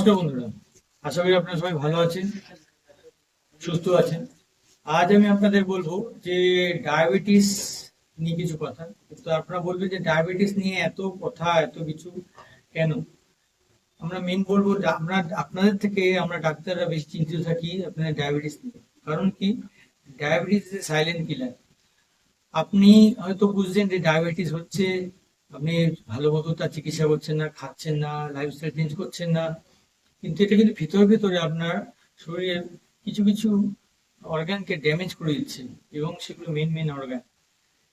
নমস্কার বন্ধুরা। আশা করি আপনারা সবাই ভালো আছেন, সুস্থ আছেন। আজ আমি আপনাদের বলব যে ডায়াবেটিস নিয়ে কিছু কথা। তো আপনারা বলবেন যে ডায়াবেটিস নিয়ে এত কথা, এত কিছু কেন? আমরা মেন বলব আমরা, আপনাদের থেকে আমরা ডাক্তাররা বেশি চিন্তিত থাকি আপনাদের ডায়াবেটিস নিয়ে। কারণ কি? ডায়াবেটিস ইজ সাইলেন্ট কিলার আপনি হয়তো বুঝছেন যে ডায়াবেটিস হচ্ছে, আপনি ভালো মতো তার চিকিৎসা করছেন না, খাচ্ছেন না লাইফস্টাইল চেঞ্জ করছেন না। কিন্তু এটা কিন্তু ভিতরে ভিতরে আপনার শরীরের কিছু কিছু অর্গানকে ড্যামেজ করে দিচ্ছে, এবং সেগুলো মেন মেন অর্গান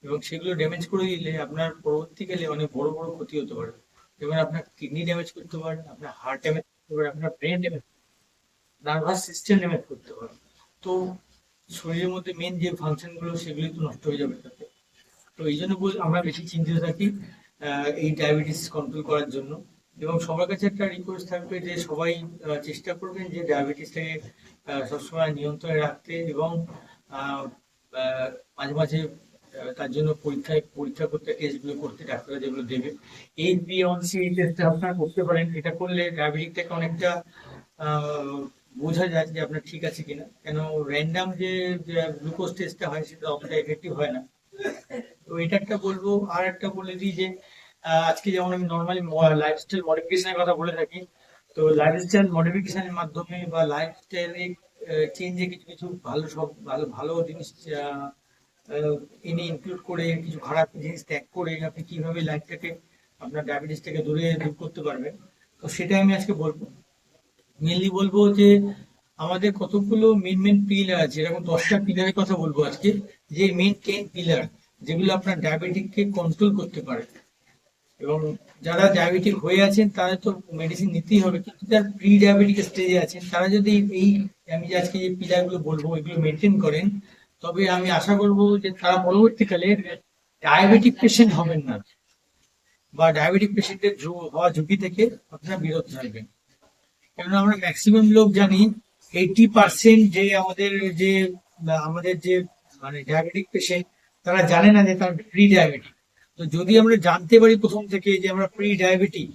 এবং সেগুলো ড্যামেজ করে দিলে আপনার পরবর্তীকালে অনেক বড় বড় ক্ষতি হতে পারে। যেমন আপনার কিডনি ড্যামেজ করতে পারে, আপনার হার্ট ড্যামেজ করতে পারে, আপনার brain damage nervous system damage করতে পারে। তো শরীরের মধ্যে মেন যে ফাংশনগুলো সেগুলি তো নষ্ট হয়ে যাবে তাতে। তো এই জন্য আমরা বেশি চিন্তিত থাকি এই ডায়াবেটিস কন্ট্রোল করার জন্য। এবং সবার কাছে একটা রিকোয়েস্ট থাকবে যে সবাই চেষ্টা করবেন যে ডায়াবেটিসটাকে সবসময় নিয়ন্ত্রণে রাখতে এবং মাঝে মাঝে তার জন্য পরীক্ষায়, পরীক্ষা করতে টেস্টগুলো করতে ডাক্তাররা যেগুলো দেবে। এই বি অন সি এই টেস্টটা আপনারা করতে পারেন। এটা করলে ডায়াবেটিকটাকে অনেকটা বোঝা যায় যে আপনার ঠিক আছে কিনা। কেন র্যান্ডাম যে গ্লুকোজ টেস্টটা হয় সেটা অতটা এফেক্টিভ হয় না। তো এটা একটা বলব। আর একটা বলে দিই যে আজকে যেমন আমি নর্মালি লাইফস্টাইল মডিফিকেশনের কথা বলে থাকি, তো লাইফস্টাইল মডিফিকেশনের মাধ্যমে বা লাইফস্টাইলে চেঞ্জে কিছু কিছু ভালো সব, ভালো ভালো জিনিস এনে ইনক্লুড করে, কিছু খারাপ জিনিস ত্যাগ করে আপনি কীভাবে লাইফটাকে আপনার ডায়াবেটিস থেকে দূরে দূর করতে পারবেন, তো সেটাই আমি আজকে বলব। মেনলি বলব যে, আমাদের কতগুলো মেন মেন পিলার আছে, এরকম দশটা পিলারের কথা বলব আজকে, যে মেন টেন পিলার যেগুলো আপনার ডায়াবেটিককে কন্ট্রোল করতে পারে। এবং যারা ডায়াবেটিক হয়ে আছেন তারা তো মেডিসিন নিতেই হবে। কিন্তু যারা প্রি ডায়াবেটিক স্টেজে আছেন, তারা যদি এই আমি আজকে যে পিলারগুলো বলব, এগুলো মেনটেন করেন, তবে আমি আশা করব যে তারা পরবর্তীকালে ডায়াবেটিক পেশেন্ট হবেন না। বা ডায়াবেটিক পেশেন্টের হওয়া ঝুঁকি থেকে আপনারা বিরত থাকবেন। কেননা আমরা ম্যাক্সিমাম লোক জানি এইটি পার্সেন্ট যে আমাদের যে আমাদের যে মানে ডায়াবেটিক পেশেন্ট তারা জানে না যে তার প্রি ডায়াবেটিক তো যদি আমরা জানতে পারি প্রথম থেকে যে আমরা প্রি ডায়াবেটিক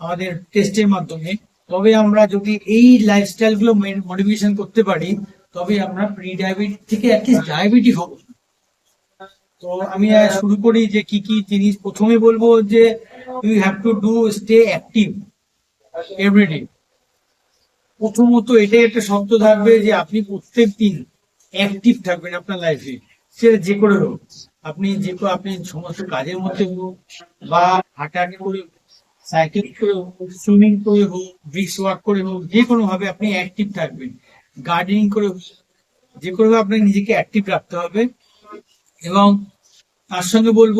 আমাদের টেস্টের মাধ্যমে, তবে আমরা যদি এই লাইফস্টাইলগুলো মডিফিকেশন করতে পারি, তবে আমরা প্রি ডায়াবেটিক থেকে অ্যাটলিস্ট ডায়াবেটিক হব। তো আমি শুরু করি যে কি কি জিনিস প্রথমে বলব যে you have to do stay active everyday প্রথমত এটাই একটা শব্দ থাকবে যে আপনি প্রত্যেক দিন অ্যাক্টিভ থাকবেন আপনার লাইফে সেটা যে করে হোক, আপনি যে আপনি সমস্ত কাজের মধ্যে হোক বা হাঁটাহাঁটি করে সাইকেল করে হোক সুইমিং করে হোক ব্রিক্স ওয়ার্ক করে হোক, যে কোনো ভাবে আপনি অ্যাক্টিভ থাকবেন। গার্ডেনিং করে হোক, যে কোনো আপনাকে নিজেকে অ্যাক্টিভ রাখতে হবে। এবং তার সঙ্গে বলব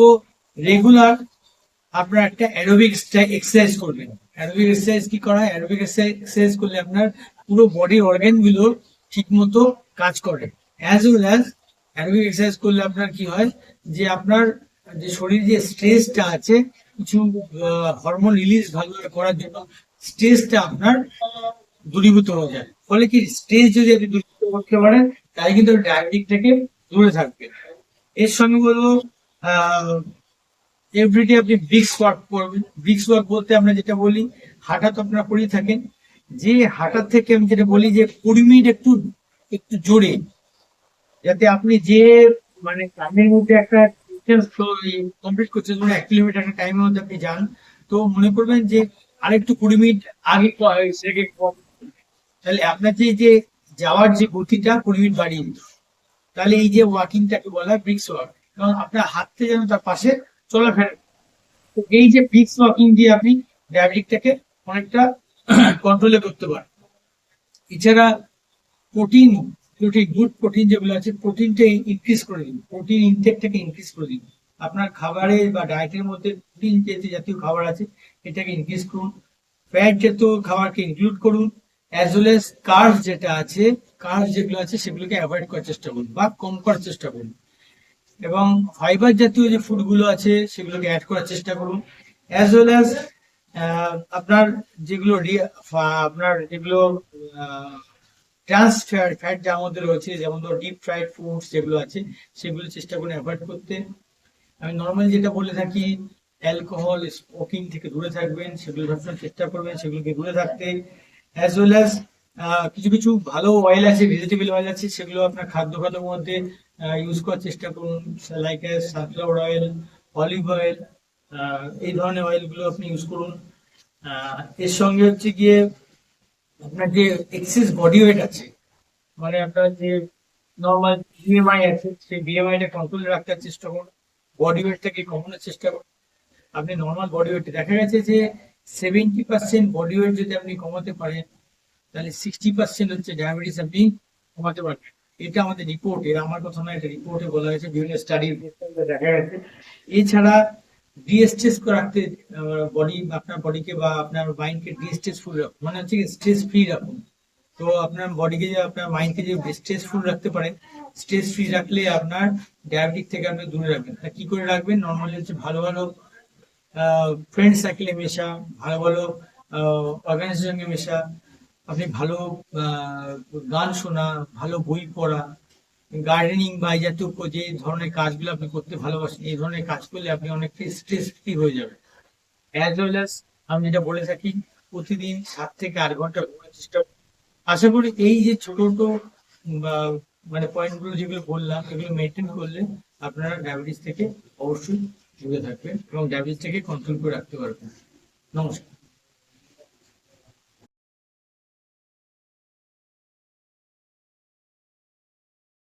রেগুলার আপনার একটা অ্যারোবিক এক্সারসাইজ করবেন। অ্যারোবিক এক্সারসাইজ কি করা হয়? অ্যারোবিক এক্সারসাইজ করলে আপনার পুরো বডির অর্গানগুলো ঠিক মতো কাজ করে। As well as aerobic exercise করলে আপনার কি হয়? যে আপনার যে শরীর যে স্ট্রেসটা আছে, কিছু হরমোন রিলিজ ভালোভাবে করার জন্য স্ট্রেসটা আপনার দূরীভূত হয়ে যায়। ফলে কি স্ট্রেস যদি আপনি দূরীভূত করতে পারেন তাই কিন্তু ডায়াবেটিক থেকে দূরে থাকবে। এর সঙ্গে বলব এভরিডে আপনি ব্রিক্স ওয়ার্ক করবেন। ব্রিক্স ওয়ার্ক বলতে আমরা যেটা বলি, হাঁটা তো আপনারা করেই থাকেন। যে হাঁটার থেকে আমি যেটা বলি যে কুড়ি মিনিট একটু একটু জোরে যাতে আপনি যে মানে টাইমের মধ্যে একটা কমপ্লিট করছেন ধরুন এক কিলোমিটার একটা টাইমের মধ্যে আপনি যান, তো মনে করবেন যে আরেকটু কুড়ি মিনিট আগে কম তাহলে আপনার যে যে যাওয়ার যে গতিটা কুড়ি মিনিট বাড়িয়ে দিত তাহলে এই যে ওয়াকিংটাকে বলা হয় ব্রিক্স ওয়াক এবং আপনার হাঁটতে যেন তার পাশে চলাফেরা তো এই যে ব্রিক্স ওয়াকিং দিয়ে আপনি ডায়াবেটিকটাকে অনেকটা কন্ট্রোলে করতে পারেন। এছাড়া প্রোটিন প্রোটিন গুড প্রোটিন যেগুলো আছে, প্রোটিনটা ইনক্রিজ করে দিন প্রোটিন ইনটেকটাকে ইনক্রিজ করে দিন। আপনার খাবারে বা ডায়েটের মধ্যে প্রোটিন জাতীয় জাতীয় খাবার আছে, এটাকে ইনক্রিজ করুন। ফ্যাট জাতীয় খাবারকে ইনক্লুড করুন অ্যাজ ওয়েল এস কার্ভ যেটা আছে কার্ভ যেগুলো আছে, সেগুলোকে অ্যাভয়েড করার চেষ্টা করুন বা কম করার চেষ্টা করুন। এবং ফাইবার জাতীয় যে ফুডগুলো আছে, সেগুলোকে অ্যাড করার চেষ্টা করুন। অ্যাজ ওয়েল অ্যাজ আপনার যেগুলো আপনার যেগুলো ট্রান্স ফ্যাট যা আমাদের রয়েছে, যেমন ধরো ডিপ ফ্রাইড ফুডস যেগুলো আছে, সেগুলো চেষ্টা করুন অ্যাভয়েড করতে। আমি নর্মালি যেটা বলে থাকি অ্যালকোহল স্মোকিং থেকে দূরে থাকবেন, সেগুলো সবসময় চেষ্টা করবেন, সেগুলোকে দূরে থাকতে। অ্যাজ ওয়েল অ্যাজ কিছু কিছু ভালো অয়েল আছে ভেজিটেবল অয়েল আছে, সেগুলো আপনার খাদ্য খাদ্যের মধ্যে ইউজ করার চেষ্টা করুন। Like sunflower oil olive oil এই ধরনের অয়েলগুলো আপনি ইউজ করুন। এর সঙ্গে হচ্ছে গিয়ে আপনার যে এক্সেস বডি ওয়েট আছে মানে আপনার যে নর্মাল বিএমআই আছে, সেই বিএমআইটা কন্ট্রোলে রাখার চেষ্টা করুন বডি ওয়েটটাকে কমানোর চেষ্টা করুন। আপনি নর্মাল বডি ওয়েট দেখা গেছে যে সেভেন্টি পার্সেন্ট বডি ওয়েট যদি আপনি কমাতে পারেন, তাহলে সিক্সটি পার্সেন্ট হচ্ছে ডায়াবেটিস আপনি কমাতে পারবেন। এটা আমাদের রিপোর্টে আমার কথা নয়, এটা রিপোর্টে বলা হয়েছে, বিভিন্ন স্টাডির দেখা গেছে। এছাড়া ডিএসটেস রাখতে বডি আপনার বডিকে বা আপনার মাইন্ডকে ডিএসটেস ফুল রাখুন মানে হচ্ছে স্ট্রেস ফ্রি রাখুন। তো আপনার বডিকে যে, আপনার মাইন্ডকে যে স্ট্রেস ফুল রাখতে পারেন স্ট্রেস ফ্রি রাখলে আপনার ডায়াবেটিক থেকে আপনি দূরে রাখবেন। তা কি করে রাখবেন? নর্মালি হচ্ছে ভালো ভালো ফ্রেন্ড সার্কেলে মেশা, ভালো ভালো অর্গানাইজেশনের সঙ্গে মেশা, আপনি ভালো গান শোনা, ভালো বই পড়া গার্ডেনিং বা এই জাতীয় যে ধরনের কাজগুলো আপনি করতে ভালোবাসেন, এই ধরনের কাজ করলে আপনি অনেকটাই স্ট্রেস ফ্রি হয়ে যাবেন। অ্যাজ ওয়েল অ্যাজ আমি যেটা বলে থাকি, প্রতিদিন সাত থেকে আট ঘণ্টা ঘুমানোর চেষ্টা। আশা করি এই যে ছোট ছোট, বা মানে পয়েন্টগুলো যেগুলো বললাম, এগুলো মেনটেন করলে আপনারা ডায়াবেটিস থেকে অবশ্যই দূরে থাকবেন এবং ডায়াবেটিস থেকে কন্ট্রোল করে রাখতে পারবেন। নমস্কার।